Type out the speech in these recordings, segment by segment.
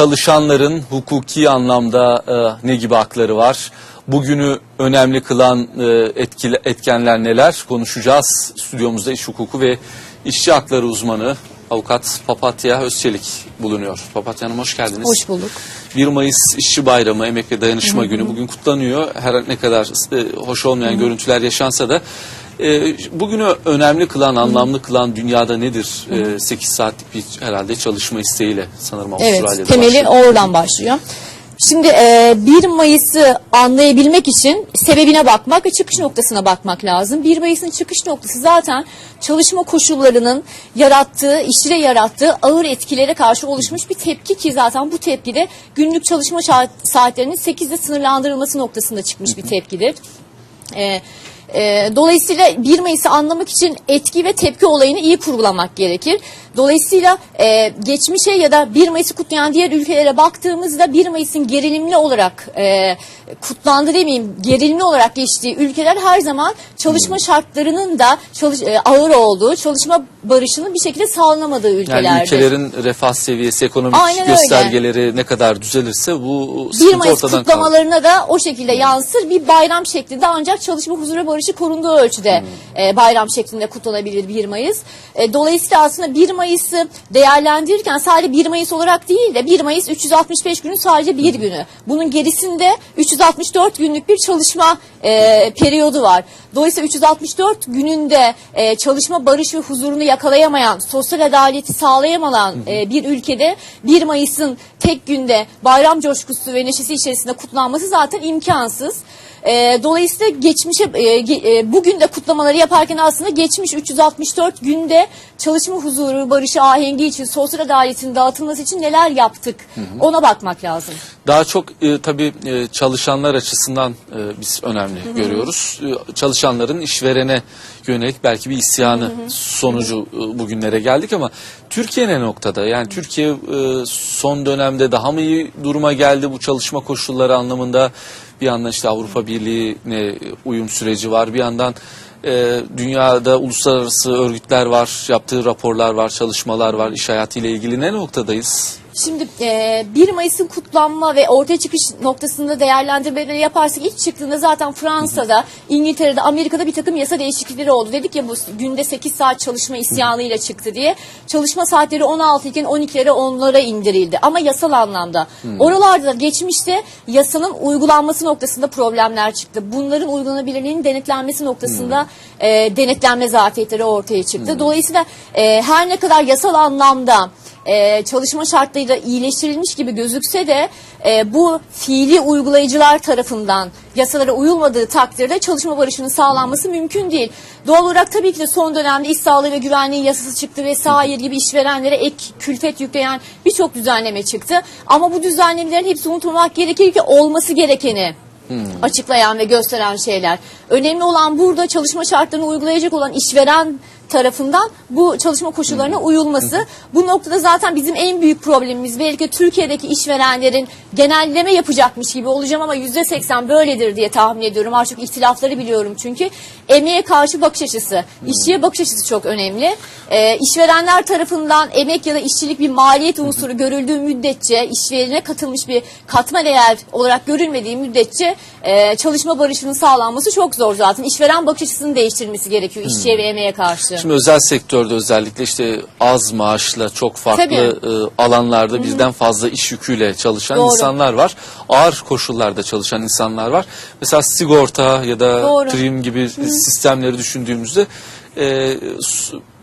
çalışanların hukuki anlamda e, ne gibi hakları var? Bugünü önemli kılan e, etkili, etkenler neler? Konuşacağız. Stüdyomuzda iş hukuku ve işçi hakları uzmanı avukat Papatya Özçelik bulunuyor. Papatya Hanım hoş geldiniz. Hoş bulduk. 1 Mayıs İşçi Bayramı, Emek ve Dayanışma Günü bugün kutlanıyor. Her ne kadar e, hoş olmayan görüntüler yaşansa da e, bugünü önemli kılan, anlamlı kılan dünyada nedir? E, 8 saatlik bir herhalde çalışma isteğiyle sanırım Avustralya'da Evet, temeli başlıyor. oradan başlıyor. Şimdi e, 1 Mayıs'ı anlayabilmek için sebebine bakmak ve çıkış noktasına bakmak lazım. 1 Mayıs'ın çıkış noktası zaten çalışma koşullarının yarattığı, işçide yarattığı ağır etkilere karşı oluşmuş bir tepki ki zaten bu tepkide günlük çalışma saatlerinin 8'de sınırlandırılması noktasında çıkmış bir tepkidir. E, e, dolayısıyla 1 Mayıs'ı anlamak için etki ve tepki olayını iyi kurgulamak gerekir. Dolayısıyla e, geçmişe ya da 1 Mayıs'ı kutlayan diğer ülkelere baktığımızda 1 Mayıs'ın gerilimli olarak e, kutlandı demeyeyim gerilimli olarak geçtiği ülkeler her zaman çalışma şartlarının da çalış, e, ağır olduğu, çalışma barışının bir şekilde sağlanamadığı ülkelerdir. Yani ülkelerin refah seviyesi, ekonomik Aynen öyle. göstergeleri ne kadar düzelirse bu 1 sıkıntı Mayıs ortadan kalır. kutlamalarına da o şekilde yansır. Bir bayram şeklinde ancak çalışma huzuru barışı korunduğu ölçüde Hmm. e, bayram şeklinde kutlanabilir 1 Mayıs. E, dolayısıyla aslında 1 Mayıs'ı değerlendirirken sadece 1 Mayıs olarak değil de 1 Mayıs 365 günün sadece bir günü. Bunun gerisinde 364 günlük bir çalışma e, periyodu var. Dolayısıyla 364 gününde e, çalışma barış ve huzurunu yakalayamayan, sosyal adaleti sağlayamayan e, bir ülkede 1 Mayıs'ın tek günde bayram coşkusu ve neşesi içerisinde kutlanması zaten imkansız. E, dolayısıyla geçmişe e, e, bugün de kutlamaları yaparken aslında geçmiş 364 günde çalışma huzuru, barışı, ahengi için, sosyal adaletin dağıtılması için neler yaptık ona bakmak lazım. Daha çok e, tabii e, çalışanlar açısından e, biz önemli görüyoruz. E, çalışanların işverene yönelik belki bir isyanı sonucu e, bugünlere geldik ama Türkiye ne noktada? Yani Türkiye e, son dönemde daha mı iyi duruma geldi bu çalışma koşulları anlamında? Bir yandan işte Avrupa Birliği'ne uyum süreci var. Bir yandan e, dünyada uluslararası örgütler var, yaptığı raporlar var, çalışmalar var. İş hayatıyla ilgili ne noktadayız? Şimdi e, 1 Mayıs'ın kutlanma ve ortaya çıkış noktasında değerlendirmeleri yaparsak ilk çıktığında zaten Fransa'da, İngiltere'de, Amerika'da bir takım yasa değişiklikleri oldu. Dedik ya bu günde 8 saat çalışma isyanıyla çıktı diye. Çalışma saatleri 16 iken 12'lere 10'lara indirildi ama yasal anlamda. Oralarda da geçmişte yasanın uygulanması noktasında problemler çıktı. Bunların uygulanabilirliğinin denetlenmesi noktasında e, denetlenme zafiyetleri ortaya çıktı. Dolayısıyla e, her ne kadar yasal anlamda e, çalışma şartlarıyla iyileştirilmiş gibi gözükse de e, bu fiili uygulayıcılar tarafından yasalara uyulmadığı takdirde çalışma barışının sağlanması mümkün değil. Doğal olarak tabii ki de son dönemde iş sağlığı ve güvenliği yasası çıktı vesaire gibi işverenlere ek külfet yükleyen birçok düzenleme çıktı. Ama bu düzenlemelerin hepsi unutmamak gerekir ki olması gerekeni açıklayan ve gösteren şeyler. Önemli olan burada çalışma şartlarını uygulayacak olan işveren tarafından bu çalışma koşullarına uyulması. Bu noktada zaten bizim en büyük problemimiz belki Türkiye'deki işverenlerin genelleme yapacakmış gibi olacağım ama yüzde seksen böyledir diye tahmin ediyorum. Artık ihtilafları biliyorum çünkü. Emeğe karşı bakış açısı, işçiye bakış açısı çok önemli. Ee, işverenler tarafından emek ya da işçilik bir maliyet unsuru görüldüğü müddetçe, işverene katılmış bir katma değer olarak görülmediği müddetçe e, çalışma barışının sağlanması çok zor zaten. İşveren bakış açısının değiştirilmesi gerekiyor işçiye ve emeğe karşı. Şimdi özel sektörde özellikle işte az maaşla çok farklı e, alanlarda birden fazla iş yüküyle çalışan Doğru. insanlar var. Ağır koşullarda çalışan insanlar var. Mesela sigorta ya da Doğru. prim gibi sistemleri düşündüğümüzde e,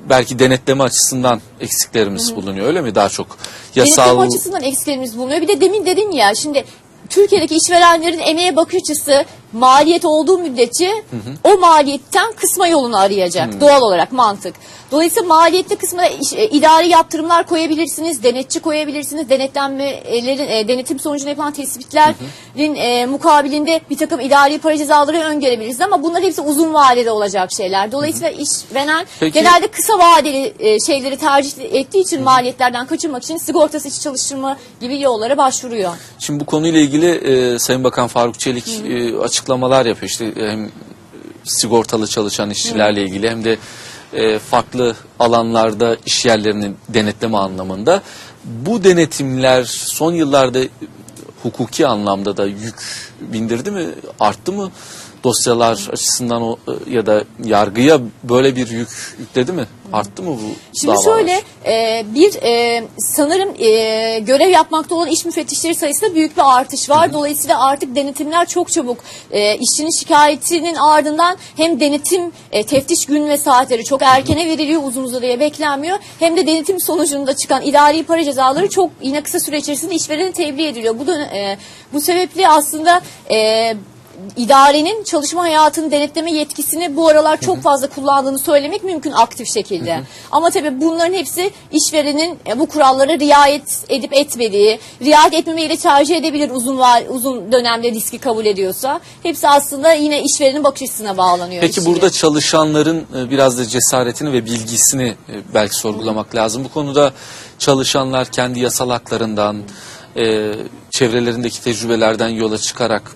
belki denetleme açısından eksiklerimiz bulunuyor öyle mi? Daha çok yasal Denetleme açısından eksiklerimiz bulunuyor. Bir de demin dedin ya şimdi Türkiye'deki işverenlerin emeğe bakış açısı maliyet olduğu müddetçe o maliyetten kısma yolunu arayacak. Doğal olarak mantık. Dolayısıyla maliyetli kısmına e, idari yaptırımlar koyabilirsiniz, denetçi koyabilirsiniz, denetlenmelerin, e, denetim sonucunda yapılan tespitlerin e, mukabilinde bir takım idari para cezaları öngörebilirsiniz ama bunlar hepsi uzun vadede olacak şeyler. Dolayısıyla işveren Peki- genelde kısa vadeli e, şeyleri tercih ettiği için maliyetlerden kaçınmak için sigortası içi çalıştırma gibi yollara başvuruyor. Şimdi bu konuyla ilgili e, Sayın Bakan Faruk Çelik e, açıklamalar yapıyor. İşte hem e, sigortalı çalışan işçilerle ilgili hem de e, farklı alanlarda iş yerlerinin denetleme anlamında. Bu denetimler son yıllarda hukuki anlamda da yük bindirdi mi, arttı mı? Dosyalar açısından o e, ya da yargıya böyle bir yük yükledi mi? Arttı mı bu Şimdi davalar? şöyle e, bir e, sanırım e, görev yapmakta olan iş müfettişleri sayısında büyük bir artış var. Dolayısıyla artık denetimler çok çabuk e, işçinin şikayetinin ardından hem denetim e, teftiş gün ve saatleri çok erkene veriliyor uzun uzadıya beklenmiyor. Hem de denetim sonucunda çıkan idari para cezaları çok yine kısa süre içerisinde işverene tebliğ ediliyor. Bu, dön- e, bu sebeple aslında e, idarenin çalışma hayatını denetleme yetkisini bu aralar çok fazla kullandığını söylemek mümkün aktif şekilde. Ama tabii bunların hepsi işverenin e, bu kurallara riayet edip etmediği, riayet etmemeyi tercih edebilir uzun var, uzun dönemde riski kabul ediyorsa. Hepsi aslında yine işverenin bakış açısına bağlanıyor. Peki işçiye. burada çalışanların e, biraz da cesaretini ve bilgisini e, belki sorgulamak lazım. Bu konuda çalışanlar kendi yasal haklarından, çevrelerindeki tecrübelerden yola çıkarak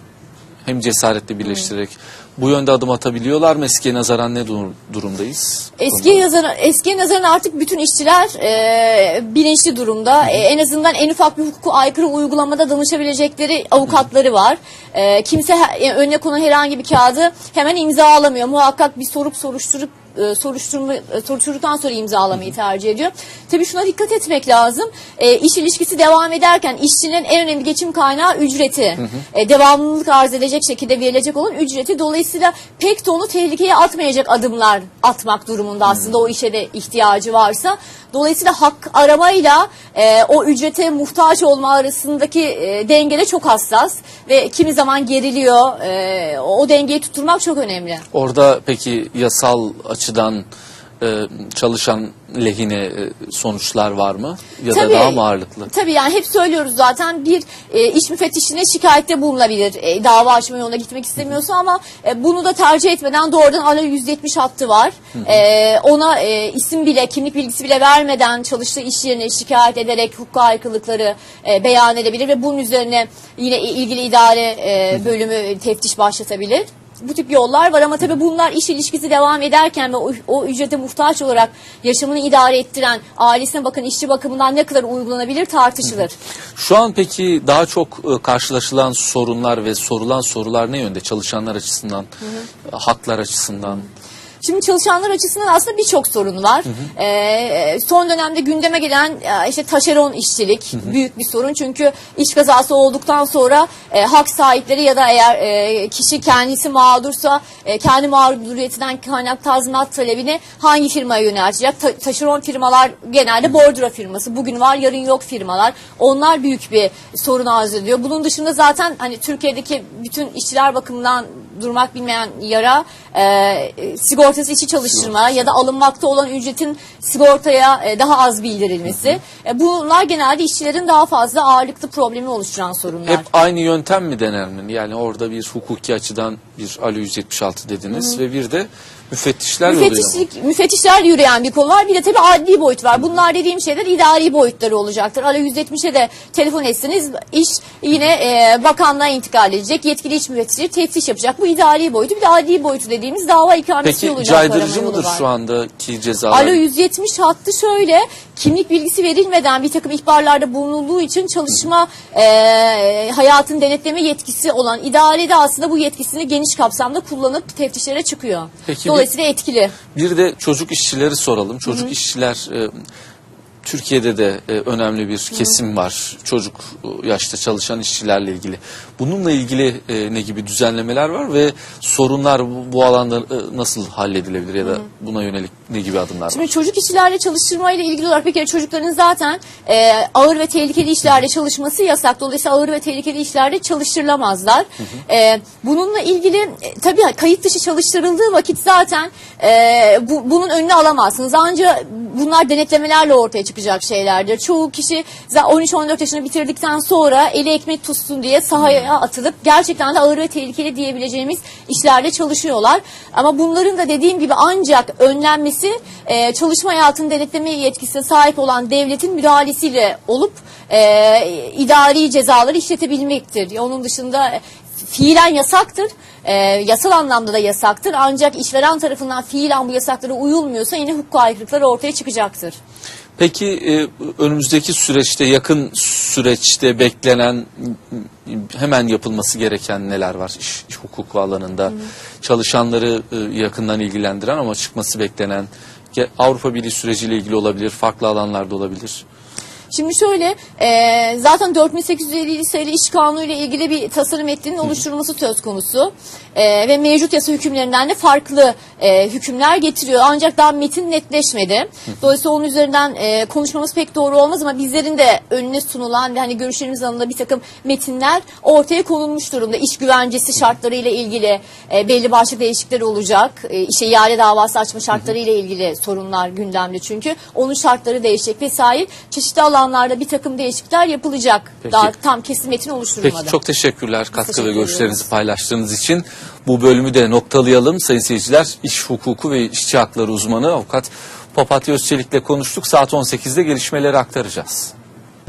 hem cesaretle birleştirerek bu yönde adım atabiliyorlar mı? Eskiye nazaran ne dur- durumdayız? Eskiye nazaran, eskiye nazaran artık bütün işçiler e, bilinçli durumda. E, en azından en ufak bir hukuku aykırı uygulamada danışabilecekleri avukatları var. E, kimse he- e, önüne konan herhangi bir kağıdı hemen imzalamıyor. Muhakkak bir sorup soruşturup e, soruşturma e, soruşturduktan sonra imzalamayı tercih ediyor. Tabii şuna dikkat etmek lazım. E, iş ilişkisi devam ederken işçinin en önemli geçim kaynağı ücreti. E, devamlılık arz edecek şekilde verilecek olan ücreti. Dolayısıyla pek de onu tehlikeye atmayacak adımlar atmak durumunda aslında o işe de ihtiyacı varsa. Dolayısıyla hak aramayla e, o ücrete muhtaç olma arasındaki e, denge de çok hassas ve kimi zaman geriliyor. E, o dengeyi tutturmak çok önemli. Orada peki yasal açıdan e, çalışan lehine e, sonuçlar var mı? Ya Tabii. da daha mı ağırlıklı? Tabii yani hep söylüyoruz zaten bir e, iş müfettişine şikayette bulunabilir. E, dava açma yoluna gitmek istemiyorsa ama e, bunu da tercih etmeden doğrudan alo 170 hattı var. E, ona e, isim bile kimlik bilgisi bile vermeden çalıştığı iş yerine şikayet ederek hukuk aykırılıkları e, beyan edebilir ve bunun üzerine yine ilgili idare e, bölümü teftiş başlatabilir. Bu tip yollar var ama tabii bunlar iş ilişkisi devam ederken ve o, o ücrete muhtaç olarak yaşamını idare ettiren ailesine bakın işçi bakımından ne kadar uygulanabilir tartışılır. Şu an peki daha çok e, karşılaşılan sorunlar ve sorulan sorular ne yönde? Çalışanlar açısından, e, haklar açısından. Şimdi çalışanlar açısından aslında birçok sorun var. Ee, son dönemde gündeme gelen e, işte taşeron işçilik büyük bir sorun. Çünkü iş kazası olduktan sonra e, hak sahipleri ya da eğer e, kişi kendisi mağdursa e, kendi mağduriyetinden kaynak tazminat talebini hangi firmaya yöneltecek? Ta- taşeron firmalar genelde bordro firması. Bugün var yarın yok firmalar. Onlar büyük bir sorun arz ediyor. Bunun dışında zaten hani Türkiye'deki bütün işçiler bakımından durmak bilmeyen yara e, sigortası içi çalıştırma ya da alınmakta olan ücretin sigortaya e, daha az bildirilmesi. E, bunlar genelde işçilerin daha fazla ağırlıklı problemi oluşturan sorunlar. Hep aynı yöntem mi dener mi? Yani orada bir hukuki açıdan bir alo 176 dediniz ve bir de müfettişler oluyor. Müfettişlik, müfettişlerle yürüyen bir konu var. Bir de tabii adli boyut var. Bunlar dediğim şeyler idari boyutları olacaktır. Alo 170'e de telefon etseniz iş yine e, bakanlığa intikal edecek. Yetkili iç müfettişleri teftiş yapacak. Bu idari boyutu. Bir de adli boyutu dediğimiz dava ikamesi Peki yoluyla caydırıcı arama yolu mıdır var. şu andaki cezalar? Alo 170 hattı şöyle kimlik bilgisi verilmeden bir takım ihbarlarda bulunulduğu için çalışma e, hayatın denetleme yetkisi olan idarede aslında bu yetkisini geniş kapsamda kullanıp teftişlere çıkıyor. Peki Dolayısıyla etkili. Bir de çocuk işçileri soralım. Çocuk işçiler e, Türkiye'de de e, önemli bir kesim var. Çocuk e, yaşta çalışan işçilerle ilgili. Bununla ilgili e, ne gibi düzenlemeler var ve sorunlar bu, bu alanda e, nasıl halledilebilir ya da buna yönelik ne gibi adımlar var? Şimdi çocuk işçilerle çalıştırmayla ilgili olarak bir kere çocukların zaten e, ağır ve tehlikeli işlerde çalışması yasak. Dolayısıyla ağır ve tehlikeli işlerde çalıştırılamazlar. E, bununla ilgili e, tabii kayıt dışı çalıştırıldığı vakit zaten e, bu, bunun önüne alamazsınız. Ancak bunlar denetlemelerle ortaya çıkacak şeylerdir. Çoğu kişi za- 13-14 yaşını bitirdikten sonra eli ekmek tutsun diye sahaya atılıp gerçekten de ağır ve tehlikeli diyebileceğimiz işlerde çalışıyorlar. Ama bunların da dediğim gibi ancak önlenmesi e, çalışma hayatını denetleme yetkisine sahip olan devletin müdahalesiyle olup e, idari cezaları işletebilmektir. Onun dışında e, fiilen yasaktır. E, yasal anlamda da yasaktır. Ancak işveren tarafından fiilen bu yasaklara uyulmuyorsa yine hukuk aykırılıkları ortaya çıkacaktır. Peki e, önümüzdeki süreçte yakın süreçte beklenen hemen yapılması gereken neler var iş, iş hukuku alanında çalışanları e, yakından ilgilendiren ama çıkması beklenen Avrupa Birliği süreciyle ilgili olabilir farklı alanlarda olabilir. Şimdi şöyle e, zaten 4850 sayılı iş kanunu ile ilgili bir tasarım metninin oluşturulması söz konusu. E, ve mevcut yasa hükümlerinden de farklı e, hükümler getiriyor. Ancak daha metin netleşmedi. Dolayısıyla onun üzerinden e, konuşmamız pek doğru olmaz ama bizlerin de önüne sunulan ve hani görüşlerimiz alanında bir takım metinler ortaya konulmuş durumda. İş güvencesi şartları ile ilgili e, belli başlı değişiklikler olacak. E, işe ihale davası açma şartları ile ilgili sorunlar gündemde çünkü. Onun şartları değişecek vesaire. Çeşitli alanlarda bir takım değişiklikler yapılacak. Peki. Daha tam kesin metin oluşturulmadı. Peki çok teşekkürler katkı teşekkür ve görüşlerinizi paylaştığınız için. Bu bölümü de noktalayalım sayın seyirciler. İş hukuku ve işçi hakları uzmanı avukat Papatya Özçelik'le konuştuk. Saat 18'de gelişmeleri aktaracağız.